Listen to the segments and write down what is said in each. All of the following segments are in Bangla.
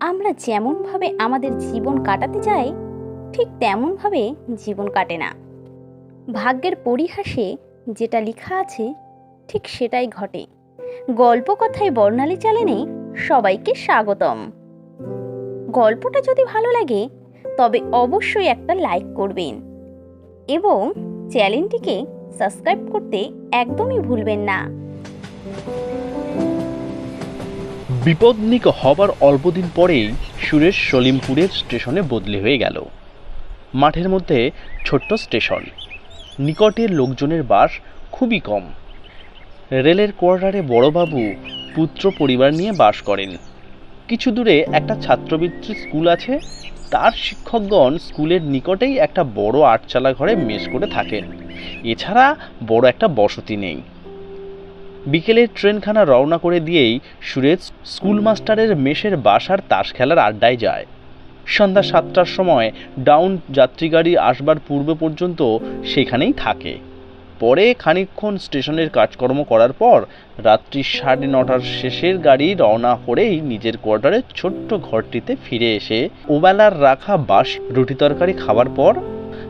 আমরা যেমনভাবে আমাদের জীবন কাটাতে চাই, ঠিক তেমনভাবে জীবন কাটে না। ভাগ্যের পরিহাসে যেটা লেখা আছে, ঠিক সেটাই ঘটে। গল্প কথায় বর্ণালী চ্যানেলে সবাইকে স্বাগতম। গল্পটা যদি ভালো লাগে, তবে অবশ্যই একটা লাইক করবেন। এবং চ্যানেলটিকে সাবস্ক্রাইব করতে একদমই ভুলবেন না। বিপদনিক হবার অল্পদিন পরেই সুরেশ সলিমপুরের স্টেশনে বদলি হয়ে গেল। মাঠের মধ্যে ছোট্ট স্টেশন। নিকটের লোকজনের বাস খুবই কম। রেলের কোয়ার্টারে বড়বাবু পুত্র পরিবার নিয়ে বাস করেন। কিছু দূরে একটা ছাত্রবৃত্তি স্কুল আছে। তার শিক্ষকগণ স্কুলের নিকটেই একটা বড় আটচালা ঘরে মেস করে থাকেন। এছাড়া বড় একটা বসতি নেই। বিকেলে ট্রেনখানা রওনা করে দিয়েই সুরেশ স্কুল মাস্টারের মেষের বাসার তাস খেলার আড্ডায় যায়। সন্ধ্যা সাতটার সময় ডাউন যাত্রী গাড়ি আসবার পূর্ব পর্যন্ত সেখানেই থাকে। পরে খানিকক্ষণ স্টেশনের কাজকর্ম করার পর রাত্রি সাড়ে নটার শেষের গাড়ি রওনা করেই নিজের কোয়ার্টারের ছোট্ট ঘরটিতে ফিরে এসে ওবেলার রাখা বাস রুটি তরকারি খাওয়ার পর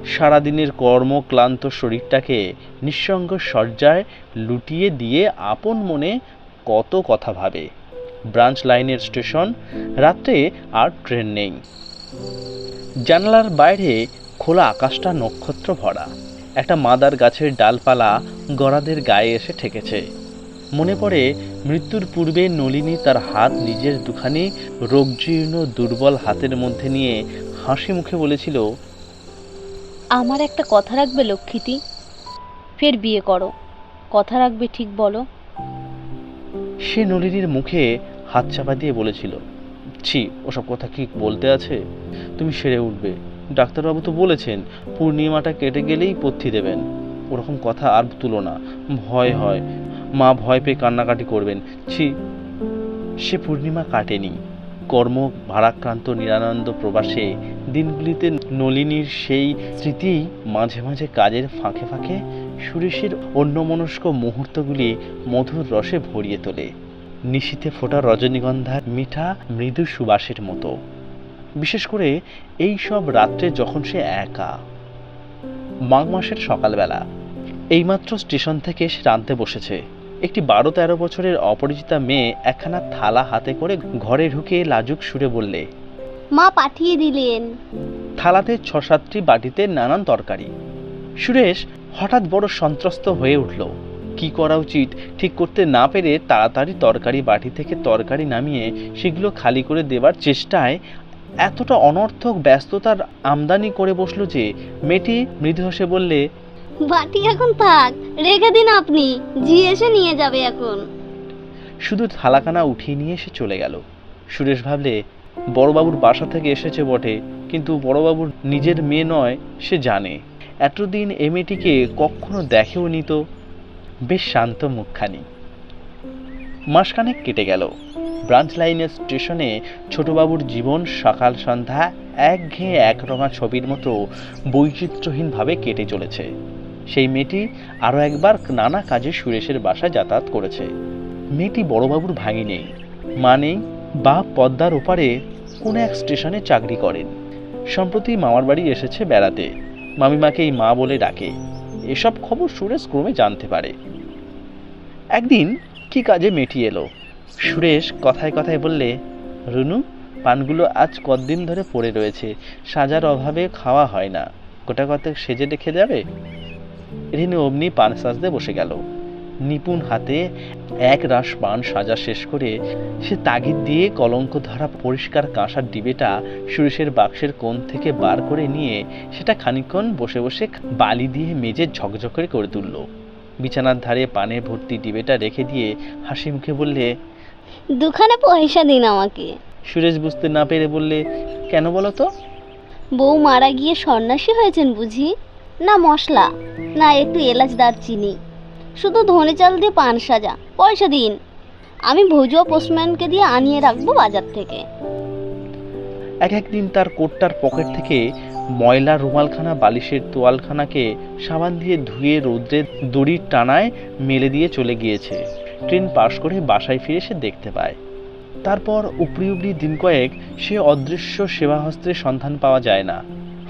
সারাদিনের কর্মক্লান্ত শরীরটাকে নিঃসঙ্গ শয্যায় লুটিয়ে দিয়ে আপন মনে কত কথা ভাবে। ব্রাঞ্চ লাইনের স্টেশন, রাত্রে আর ট্রেন নেই। জানালার বাইরে খোলা আকাশটা নক্ষত্র ভরা। একটা মাদার গাছের ডালপালা গড়াদের গায়ে এসে ঠেকেছে। মনে পড়ে মৃত্যুর পূর্বে নলিনী তার হাত নিজের দুখানি রোগজীর্ণ দুর্বল হাতের মধ্যে নিয়ে হাসি মুখে বলেছিল আমার একটা কথা রাখবে লক্ষ্মীটি? ফের বিয়ে করো। কথা রাখবে ঠিক বলো। সে নলিনীর মুখে হাত চাপা দিয়ে বলেছিল, ছি, ওসব কথা কি বলতে আছে? তুমি সেরে উঠবে। ডাক্তারবাবু তো বলেছেন, পূর্ণিমাটা কেটে গেলেই পথ্যি দেবেন। ওরকম কথা আর তুলো না। ভয় হয়। মা ভয় পেয়ে কান্নাকাটি করবেন। ছি, সে পূর্ণিমা কাটেনি। কর্ম ভারাক্রান্ত নিরানন্দ প্রবাসে দিনগুলিতে নলিনীর সেই স্মৃতি মাঝে মাঝে কাজের ফাঁকে ফাঁকে সুরেশের অন্যমনস্ক মুহূর্তগুলি মধুর রসে ভরিয়ে তোলে। নিশীতে ফোটা রজনীগন্ধার মিঠা মৃদু সুবাসের মতো। বিশেষ করে এই সব রাত্রে যখন সে একা। মাঘ মাসের সকালবেলা। এইমাত্র স্টেশন থেকে সে রাঁধতে বসেছে, একটি বারো তেরো বছরের অপরিচিতা মেয়ে একখানা থালা হাতে করে ঘরে ঢুকে লাজুক সুরে বললে মা পাঠিয়ে দিলেন। থালাতে ছ সাতটি বাটিতে নানান তরকারি। সুরেশ হঠাৎ বড় সন্ত্রস্ত হয়ে উঠল। কি করা উচিত? ঠিক করতে না পেরে তাড়াতাড়ি তরকারি বাটি থেকে তরকারি নামিয়ে সেগুলো খালি করে দেবার চেষ্টায় এতটা অনর্থক ব্যস্ততার আমদানি করে বসল যে মেয়েটি মৃদু হেসে বললে বাটি এখন থাক রেখে দিন আপনি জি এসে নিয়ে যাবে এখন। শুধু থালাখানা উঠিয়ে নিয়ে এসে চলে গেল। সুরেশ ভাবলে বড়বাবুর বাসা থেকে এসেছে বটে, কিন্তু বড়বাবুর নিজের মেয়ে নয়, সে জানে। এতদিন এ মেয়েটিকে কখনো দেখেও নিত বেশ শান্ত মুখখানি। মাসখানেক কেটে গেল। ব্রাঞ্চ লাইনের স্টেশনে ছোটবাবুর জীবন সকাল সন্ধ্যা একঘেয়ে একরঙা ছবির মতো বৈচিত্র্যহীনভাবে কেটে চলেছে। সেই মেয়েটি আরও একবার নানা কাজে সুরেশের বাসায় যাতায়াত করেছে। মেয়েটি বড়বাবুর ভাঙি নেই মা নেই বা পদ্মার ওপারে কোনো এক স্টেশনে চাকরি করেন। সম্প্রতি মামার বাড়ি এসেছে বেড়াতে। মামিমাকে এই মা বলে ডাকে। এসব খবর সুরেশ ক্রমে জানতে পারে। একদিন কি কাজে মেয়েটি এলো? সুরেশ কথায় কথায় বললে, রুনু, পানগুলো আজ কতদিন ধরে পড়ে রয়েছে? সাজার অভাবে খাওয়া হয় না। গোটা কতক সেজে রেখে যাবে? রিনু অমনি পান সাজতে বসে গেল। নিপুণ হাতে এক রাস পান সাজা শেষ করে সে তাগিদ দিয়ে কলঙ্ক ধরা পরিষ্কার কাঁসার ডিবেটা সুরেশের বাক্সের কোণ থেকে বার করে নিয়ে সেটা খানিকক্ষণ বসে বসে বালি দিয়ে মেজে ঝকঝকে করে তুলল। বিছানার ধারে পানে ভর্তি ডিবেটা রেখে দিয়ে হাসি মুখে বললে দুখানে পয়সা দিন আমাকে। সুরেশ বুঝতে না পেরে বললে কেন বলো তো? বউ মারা গিয়ে সন্ন্যাসী হয়েছেন বুঝি? না মশলা না একটু এলাচ দারচিনি। শুধু ধনে চাল দিয়ে পান সাজা, পয়সা দিন। আমি ভুজুয়া পোস্টম্যানকে দিয়ে আনিয়ে রাখব বাজার থেকে। এক একদিন তার কোটটার পকেট থেকে ময়লা রুমালখানা, বালিশের তোয়ালখানাকে সাবান দিয়ে ধুয়ে রৌদ্রের দড়ির টানায় মেলে দিয়ে চলে গিয়েছে। ট্রেন পাশ করে বাসায় ফিরে সে দেখতে পায়। তারপর উপরি উপরি দিন কয়েক সে অদৃশ্য সেবাহস্ত্রের সন্ধান পাওয়া যায় না।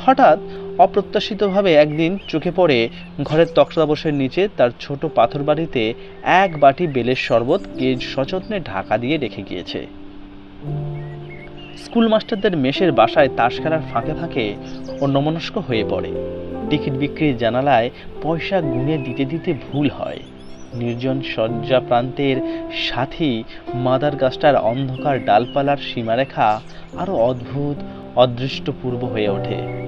হঠাৎ অপ্রত্যাশিতভাবে একদিন চোখে পড়ে ঘরের তক্তাবশের নিচে তার ছোট পাথর বাড়িতে এক বাটি বেলের শরবত কে সযত্নে ঢাকা দিয়ে রেখে গিয়েছে। স্কুল মাস্টারদের মেষের বাসায় তাস খেলার ফাঁকে ফাঁকে অন্যমনস্ক হয়ে পড়ে। টিকিট বিক্রির জানালায় পয়সা গুনে দিতে দিতে ভুল হয়। নির্জন শয্যা প্রান্তের সাথী মাদার গাছটার অন্ধকার ডালপালার সীমারেখা আরও অদ্ভুত, অদৃষ্টপূর্ব হয়ে ওঠে।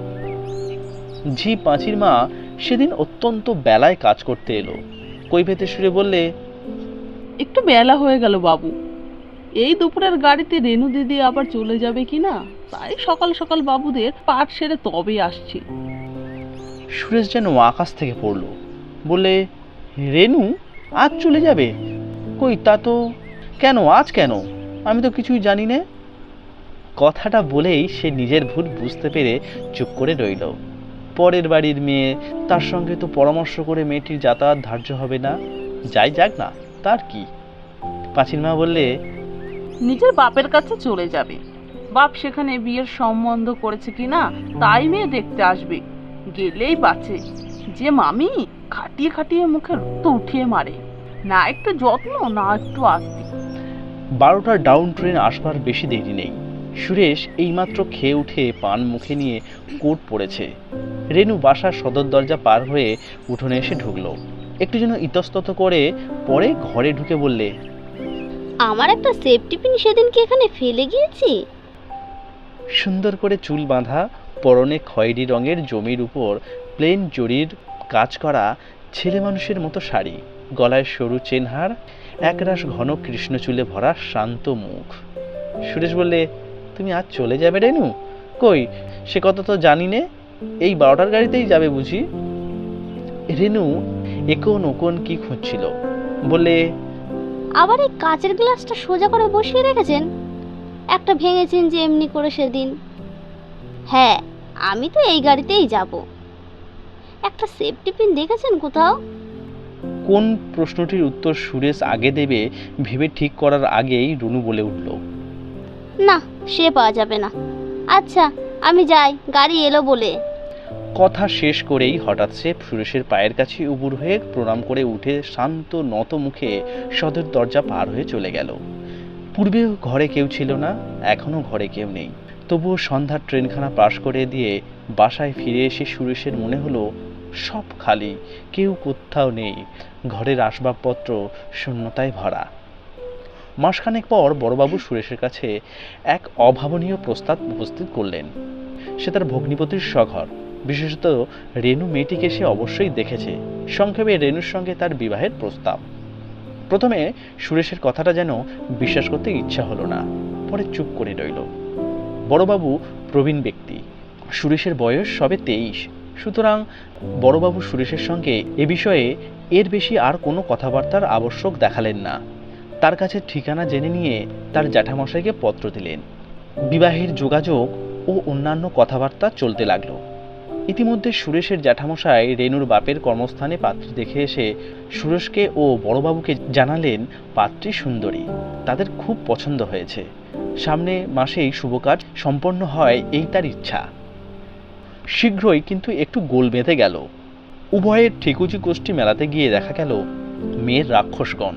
ঝি পাঁচির মা সেদিন অত্যন্ত বেলায় কাজ করতে এলো। কৈফেতে সুরে বললে একটু বেলা হয়ে গেল বাবু। এই দুপুরের গাড়িতে রেনু দিদি আবার চলে যাবে কি না? তাই সকাল সকাল বাবুদের পাট সেরে তবে আসছি। সুরেশ যেন আকাশ থেকে পড়ল। বলে রেনু আজ চলে যাবে? কই তা তো কেন আজ কেন? আমি তো কিছুই জানি না। কথাটা বলেই সে নিজের ভুল বুঝতে পেরে চুপ করে রইল। পরের বাড়ির মেয়ে। তার সঙ্গে তো পরামর্শ করে মেয়েটির যাতায়াত ধার্য হবে না। যাই যাক না তার কি? পাঁচির মা বললে নিজের বাপের কাছে চলে যাবে। বাপ সেখানে বিয়ের সম্বন্ধ করেছে কি না তাই মেয়ে দেখতে আসবে। গেলেই বাঁচে। যে মামি খাটিয়ে খাটিয়ে মুখে রক্ত উঠিয়ে মারে। না একটু যত্ন না একটু আস্তি। বারোটার ডাউন ট্রেন আসবার বেশি দেরি নেই। সুরেশ এইমাত্র খেয়ে উঠে পান মুখে নিয়ে কোট পড়েছে রেনু বাসার সদর দরজা পার হয়ে উঠোনে এসে ঢুকলো। একটু যেন ইতস্তত করে পরে ঘরে ঢুকে বললে আমার একটা সেফটি পিন সেদিন কি এখানে ফেলে গিয়েছি? সুন্দর করে চুল বাঁধা পরনে খয়েরি রঙের জমির উপর প্লেন জরির কাজ করা ছেলে মানুষের মতো শাড়ি গলায় সরু চেনহার একরাশ ঘন কৃষ্ণ চুলে ভরা শান্ত মুখ। সুরেশ বললে তুমি আজ চলে যাবে রেনু? কই সে কথা তো জানি নে। এই বারোটার গাড়িতেই যাবে বুঝি? রেনু একন ওকন কি খুঁজছিল? বলে আবার এই কাচের গ্লাসটা সোজা করে বসিয়ে রেখেছেন? একটা ভেঙেছেন যে এমনি করে সেদিন। হ্যাঁ আমি তো এই গাড়িতেই যাব। একটা সেফটি পিন দেখেছেন কোথাও? কোন প্রশ্নটির উত্তর সুরেশ আগে দেবে ভেবে ঠিক করার আগেই রুনু বলে উঠল। না, সে পাওয়া যাবে না। আচ্ছা আমি যাই, গাড়ি এলো বলে। কথা শেষ করেই হঠাৎ সে সুরেশের পায়ের কাছে উবুর হয়ে প্রণাম করে উঠে শান্ত, নত মুখে সদর দরজা পার হয়ে চলে গেল। পূর্বেও ঘরে কেউ ছিল না এখনও ঘরে কেউ নেই। তবুও সন্ধ্যার ট্রেনখানা পাশ করে দিয়ে বাসায় ফিরে এসে সুরেশের মনে হলো, সব খালি, কেউ কোথাও নেই। ঘরের আসবাবপত্র শূন্যতায় ভরা। মাসখানেক পর বড়বাবু সুরেশের কাছে এক অভাবনীয় প্রস্তাব উপস্থিত করলেন। সে তার ভগ্নিপতির স্বঘর। বিশেষত রেনু মেয়েটিকে সে অবশ্যই দেখেছে। সংক্ষেপে রেনুর সঙ্গে তার বিবাহের প্রস্তাব। প্রথমে সুরেশের কথাটা যেন বিশ্বাস করতে ইচ্ছা হলো না, পরে চুপ করে রইল। বড়বাবু প্রবীণ ব্যক্তি। সুরেশের বয়স সবে তেইশ। সুতরাং বড়বাবু সুরেশের সঙ্গে এ বিষয়ে এর বেশি আর কোনো কথাবার্তার আবশ্যক দেখালেন না। তার কাছে ঠিকানা জেনে নিয়ে তার জ্যাঠামশাইকে পত্র দিলেন। বিবাহের যোগাযোগ ও অন্যান্য কথাবার্তা চলতে লাগল। ইতিমধ্যে সুরেশের জ্যাঠামশাই রেনুর বাপের কর্মস্থানে পাত্রী দেখে এসে সুরেশকে ও বড়বাবুকে জানালেন, পাত্রী সুন্দরী, তাদের খুব পছন্দ হয়েছে। সামনে মাসেই শুভ কাজ সম্পন্ন হয়, এই তার ইচ্ছা। শীঘ্রই কিন্তু একটু গোল বেঁধে গেল। উভয়ের ঠিকুজি গোষ্ঠী মেলাতে গিয়ে দেখা গেল, মেয়ের রাক্ষসগণ।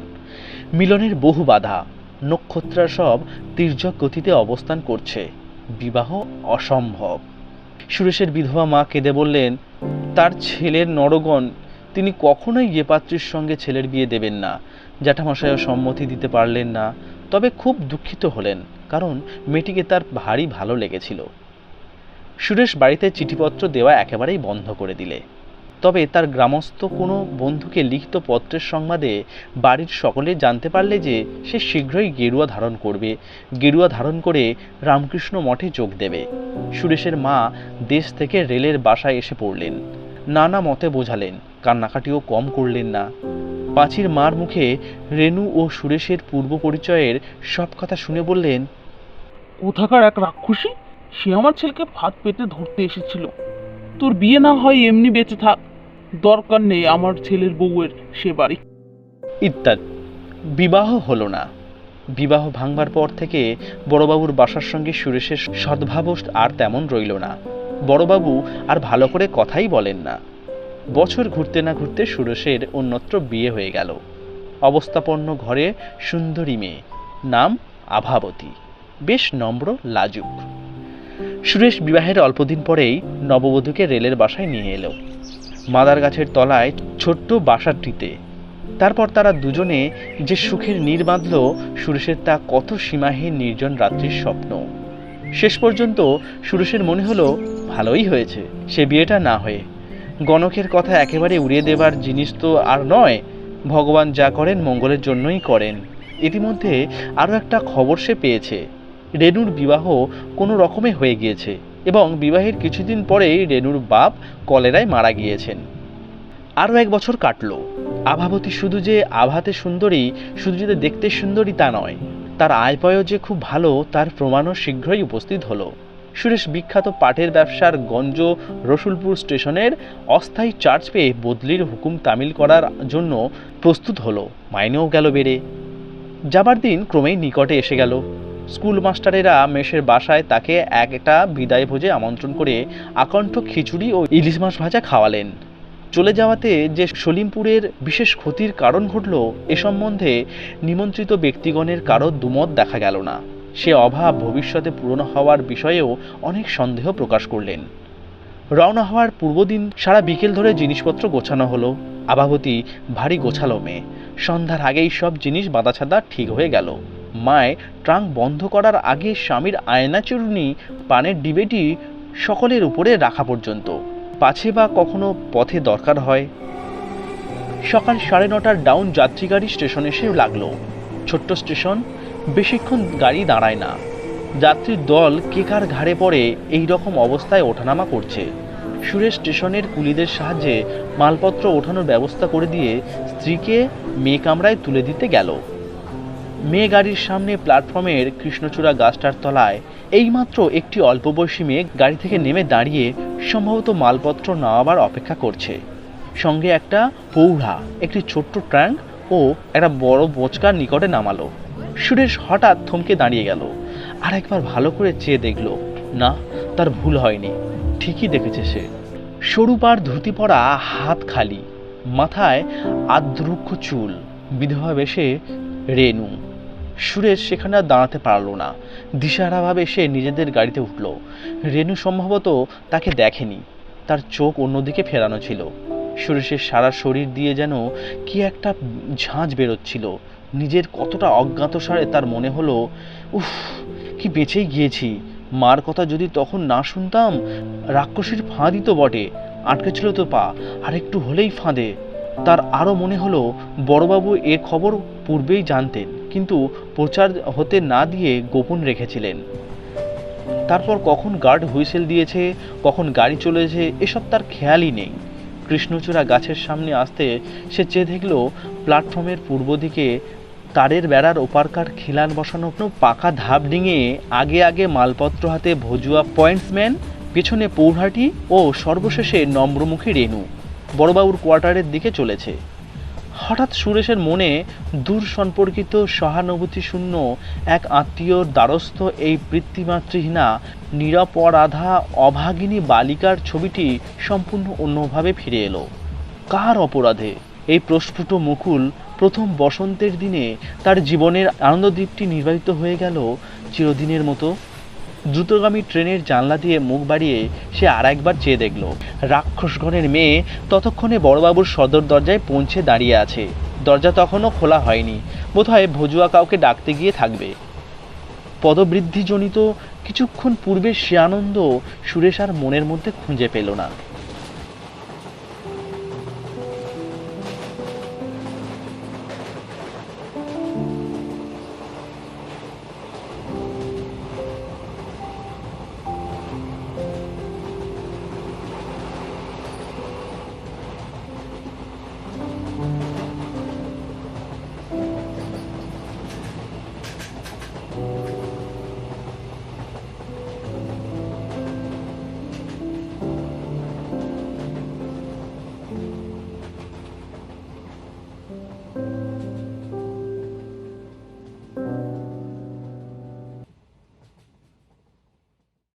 মিলনের বহু বাধা নক্ষত্রা সব তীর্যক গতিতে অবস্থান করছে। বিবাহ অসম্ভব। সুরেশের বিধবা মা কেঁদে বললেন, তার ছেলের নরগণ, তিনি কখনোই এ পাত্রীর সঙ্গে ছেলের বিয়ে দেবেন না। জ্যাঠামশাইও সম্মতি দিতে পারলেন না, তবে খুব দুঃখিত হলেন, কারণ মেয়েটিকে তার ভারী ভালো লেগেছিল। সুরেশ বাড়িতে চিঠিপত্র দেওয়া একেবারেই বন্ধ করে দিলে। তবে তার গ্রামস্থ কোনো বন্ধুকে লিখিত পত্রের সংবাদে বাড়ির সকলে জানতে পারলে যে সে শীঘ্রই গেরুয়া ধারণ করবে। গেরুয়া ধারণ করে রামকৃষ্ণ মঠে যোগ দেবে। সুরেশের মা দেশ থেকে রেলের বাসায় এসে পড়লেন। নানা মতে বোঝালেন, কান্নাকাটিও কম করলেন না। পাঁচির মার মুখে রেনু ও সুরেশের পূর্ব পরিচয়ের সব কথা শুনে বললেন, কোথাকার এক রাক্ষসী? সে আমার ছেলেকে ফাঁদ পেতে ধরতে এসেছিল। তোর বিয়ে না হয় এমনি বেঁচে থাক। দরকার নেই আমার ছেলের বউয়ের সে বাড়ি ইত্যাদি। বিবাহ হলো না। বিবাহ ভাঙবার পর থেকে বড়বাবুর বাসার সঙ্গে সুরেশের সদ্ভাব আর তেমন রইল না। বড়বাবু আর ভালো করে কথাই বলেন না। বছর ঘুরতে না ঘুরতে সুরেশের অন্যত্র বিয়ে হয়ে গেল। অবস্থাপন্ন ঘরে সুন্দরী মেয়ে, নাম আভাবতী। বেশ নম্র, লাজুক। সুরেশ বিবাহের অল্পদিন পরেই নববধূকে রেলের বাসায় নিয়ে এলো। মাদার গাছের তলায় ছোট্ট বাসাটিতে তারপর তারা দুজনে যে সুখের নীর বাঁধল, সুরেশের তা কত সীমাহীন নির্জন রাত্রির স্বপ্ন। শেষ পর্যন্ত সুরেশের মনে হলো, ভালোই হয়েছে, সে বিয়েটা না হয়ে। গণকের কথা একেবারে উড়িয়ে দেবার জিনিস তো আর নয়, ভগবান যা করেন মঙ্গলের জন্যই করেন। ইতিমধ্যে আরও একটা খবর সে পেয়েছে। রেনুর বিবাহ কোনো রকমে হয়ে গিয়েছে। এবং বিবাহের কিছুদিন পরেই রেনুর বাপ কলেরায় মারা গিয়েছেন। আরও এক বছর কাটল। আভাবতী শুধু যে আভাতে সুন্দরী, শুধু যে দেখতে সুন্দরী তা নয়, তার আয়পয় যে খুব ভালো, তার প্রমাণও শীঘ্রই উপস্থিত হলো। সুরেশ বিখ্যাত পাটের ব্যবসার গঞ্জ রসুলপুর স্টেশনের অস্থায়ী চার্জ পেয়ে বদলির হুকুম তামিল করার জন্য প্রস্তুত হলো। মাইনেও গেল বেড়ে। যাবার দিন ক্রমেই নিকটে এসে গেল। স্কুল মাস্টারেরা মেষের বাসায় তাকে একটা বিদায় ভোজে আমন্ত্রণ করে আকণ্ঠ খিচুড়ি ও ইলিশ মাছ ভাজা খাওয়ালেন। চলে যাওয়াতে যে সলিমপুরের বিশেষ ক্ষতির কারণ ঘটল, এ সম্বন্ধে নিমন্ত্রিত ব্যক্তিগণের কারও দুমত দেখা গেল না। সে অভাব ভবিষ্যতে পূরণ হওয়ার বিষয়েও অনেক সন্দেহ প্রকাশ করলেন। রওনা হওয়ার পূর্বদিন সারা বিকেল ধরে জিনিসপত্র গোছানো হলো। আবাবতী ভারী গোছালো মেয়ে। সন্ধ্যার আগেই সব জিনিস বাঁধাছাদা ঠিক হয়ে গেল। মায় ট্রাঙ্ক বন্ধ করার আগে স্বামীর আয়না চুরুনি পানের ডিবেটি সকলের উপরে রাখা পর্যন্ত। পাছে বা কখনো পথে দরকার হয়। সকাল সাড়ে নটার ডাউন যাত্রী গাড়ি স্টেশনে এসে লাগল। ছোট্ট স্টেশন, বেশিক্ষণ গাড়ি দাঁড়ায় না। যাত্রীর দল কে কার ঘাড়ে পড়ে এই রকম অবস্থায় ওঠানামা করছে। সুরেশ স্টেশনের কুলিদের সাহায্যে মালপত্র ওঠানোর ব্যবস্থা করে দিয়ে স্ত্রীকে মেয়ে কামরায় তুলে দিতে গেল। মেয়ে গাড়ির সামনে প্ল্যাটফর্মের কৃষ্ণচূড়া গাছটার তলায় এইমাত্র একটি অল্প বয়সী মেয়ে গাড়ি থেকে নেমে দাঁড়িয়ে সম্ভবত মালপত্র নেওয়াবার অপেক্ষা করছে। সঙ্গে একটা পৌড়া একটি ছোট্ট ট্র্যাঙ্ক ও একটা বড় বোচকার নিকটে নামালো। সুরেশ হঠাৎ থমকে দাঁড়িয়ে গেল আর একবার ভালো করে চেয়ে দেখল, না, তার ভুল হয়নি, ঠিকই দেখেছে সে। সরু পার ধুতি পরা হাত খালি, মাথায় আদ্রুক্ষ চুল, বিধবা বেশে রেনু। সুরেশ সেখানে আর দাঁড়াতে পারল না। দিশাহারাভাবে সে নিজেদের গাড়িতে উঠল। রেনু সম্ভবত তাকে দেখেনি। তার চোখ অন্যদিকে ফেরানো ছিল। সুরেশের সারা শরীর দিয়ে যেন কি একটা ঝাঁঝ বেরোচ্ছিল। নিজের কতটা অজ্ঞাত অজ্ঞাতসারে তার মনে হলো, উফ, কি বেঁচেই গিয়েছি। মার কথা যদি তখন না শুনতাম, রাক্ষসীর ফাঁদই তো বটে। আটকে ছিল তো পা, আর একটু হলেই ফাঁদে। তার আরও মনে হলো, বড়বাবু এ খবর পূর্বেই জানতেন। কিন্তু প্রচার হতে না দিয়ে গোপন রেখেছিলেন। তারপর কখন গার্ড হুইসেল দিয়েছে, কখন গাড়ি চলেছে এসব তার খেয়ালই নেই। কৃষ্ণচূড়া গাছের সামনে আসতে সে চেয়ে দেখল, প্ল্যাটফর্মের পূর্ব দিকে তারের বেড়ার ওপারকার খিলান বসানো পাকা ধাপ ডিঙে আগে আগে মালপত্র হাতে ভজুয়া পয়েন্টসম্যান পেছনে পৌরহাটি ও সর্বশেষে নম্রমুখী রেনু বড়বাবুর কোয়ার্টারের দিকে চলেছে। হঠাৎ সুরেশের মনে দূর সম্পর্কিত সহানুভূতি শূন্য এক আত্মীয়র দ্বারস্থ এই পিতৃমাতৃহীনা নিরাপরাধা অভাগিনী বালিকার ছবিটি সম্পূর্ণ অন্যভাবে ফিরে এলো। কার অপরাধে? এই প্রস্ফুট মুকুল প্রথম বসন্তের দিনে তার জীবনের আনন্দদ্বীপটি নির্বাহিত হয়ে গেল চিরদিনের মতো দ্রুতগামী ট্রেনের জানলা দিয়ে মুখ বাড়িয়ে সে আর একবার চেয়ে দেখল। রাক্ষসগণের মেয়ে ততক্ষণে বড়বাবুর সদর দরজায় পৌঁছে দাঁড়িয়ে আছে। দরজা তখনও খোলা হয়নি। বোধহয় ভজুয়া কাউকে ডাকতে গিয়ে থাকবে। পদবৃদ্ধিজনিত কিছুক্ষণ পূর্বে সে আনন্দ সুরেশ আর মনের মধ্যে খুঁজে পেল না।